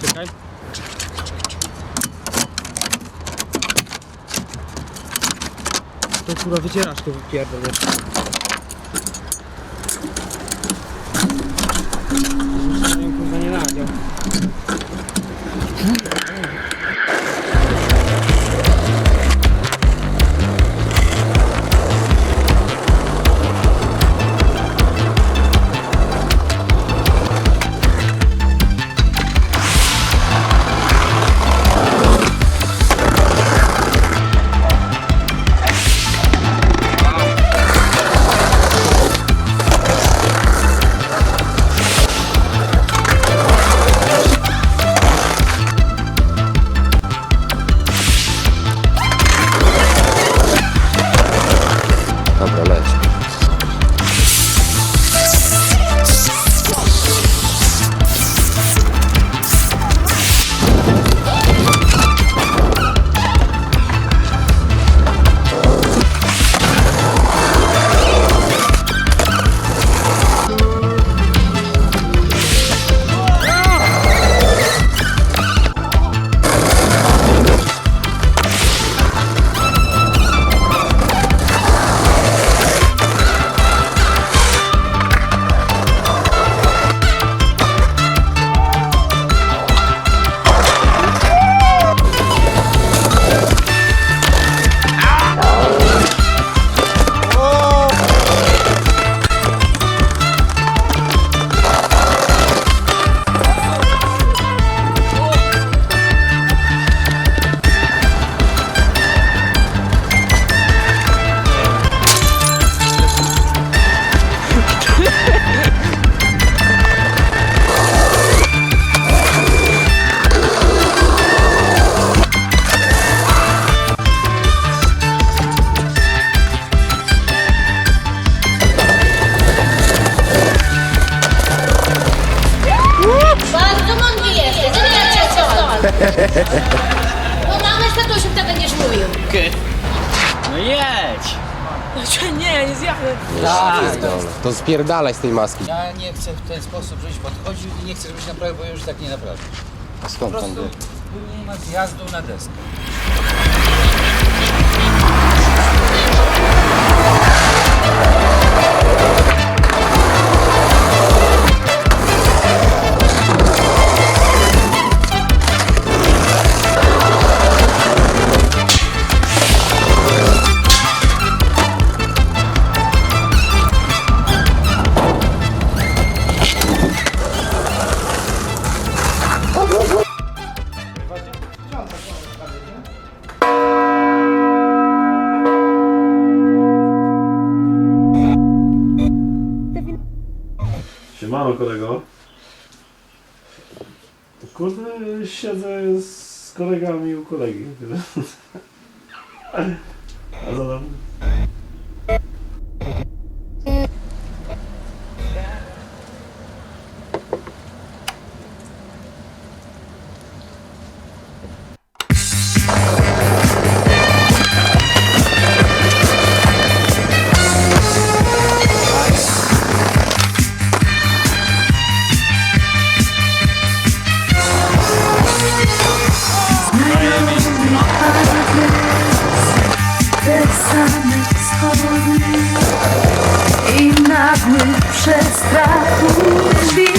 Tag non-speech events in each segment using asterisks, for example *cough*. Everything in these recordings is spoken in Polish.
Czekaj. To kurwa wycierasz to wypierdol jeszcze. Kurwa nie nadział. Mówił. No jedź! Nie, nie zjadę. Pierdolę. To spierdalaj z tej maski. Ja nie chcę w ten sposób, żebyś podchodził i nie chcę, żebyś naprawił, bo już tak nie naprawię. A Po skąd pan prostu wie? tu nie ma zjazdu na deskę. Kolego. Kurde, siedzę z kolegami u kolegi. *laughs* A co tam? більше страху.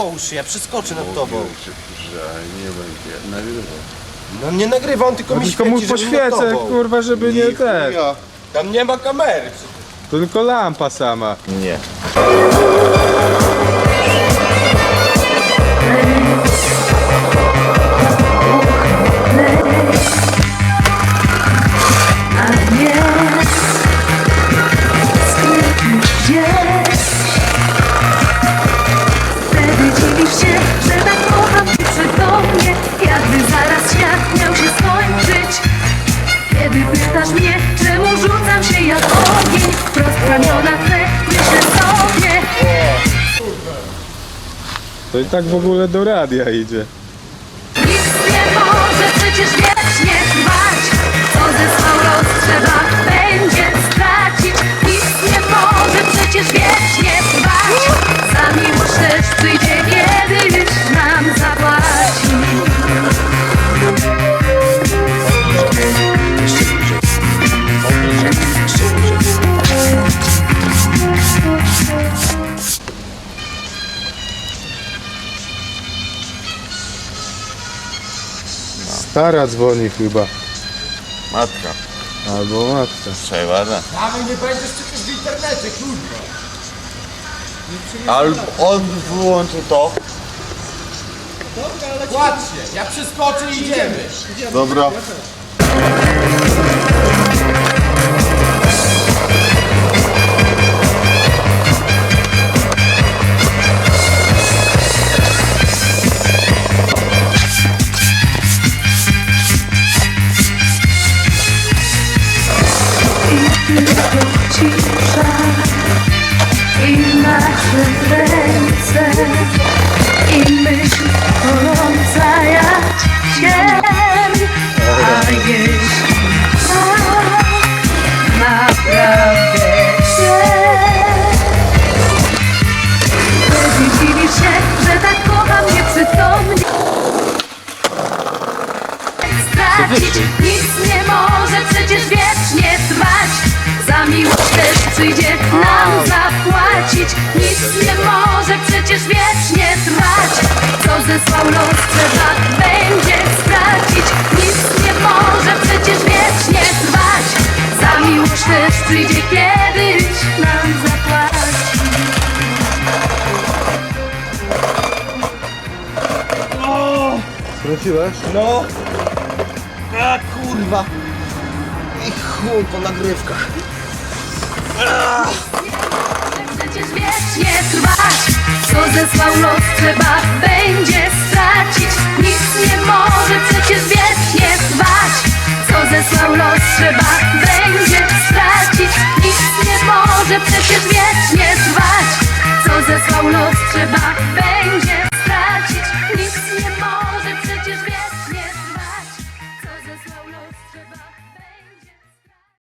Połóż się, ja przeskoczę nad tobą. nie będzie nagrywał. No nie nagrywa, on tylko mi Tylko mu świeci, żeby poświecę, tobą. kurwa, żeby nie ten. Tam nie ma kamery. Tylko lampa sama. les Ty pytasz mnie, czemu rzucam się jak ogień Wprost w ramiona twe, myślę sobie To i tak w ogóle do radia idzie. Stara dzwoni chyba. Matka. Albo matka. Trzeba, da. Dawaj, nie będziesz przecież w internecie, kurwa. Albo on wyłączy to. Płacz się, ja przeskoczę i idziemy. Dobra. Tylko cisza I nasze ręce I myśl gorąca jak A jeśli przyjdzie nam zapłacić Nic nie może przecież wiecznie trwać Co zesłał los trzeba będzie stracić Nic nie może przecież wiecznie trwać Za miłość też przyjdzie kiedyś nam zapłacić Wróciłeś? No. A kurwa. I chuj po nagrywkach. Przecież wiecznie trwać. Co zesłał los trzeba będzie stracić. Nic nie może przecież wiecznie trwać. Co zesłał los trzeba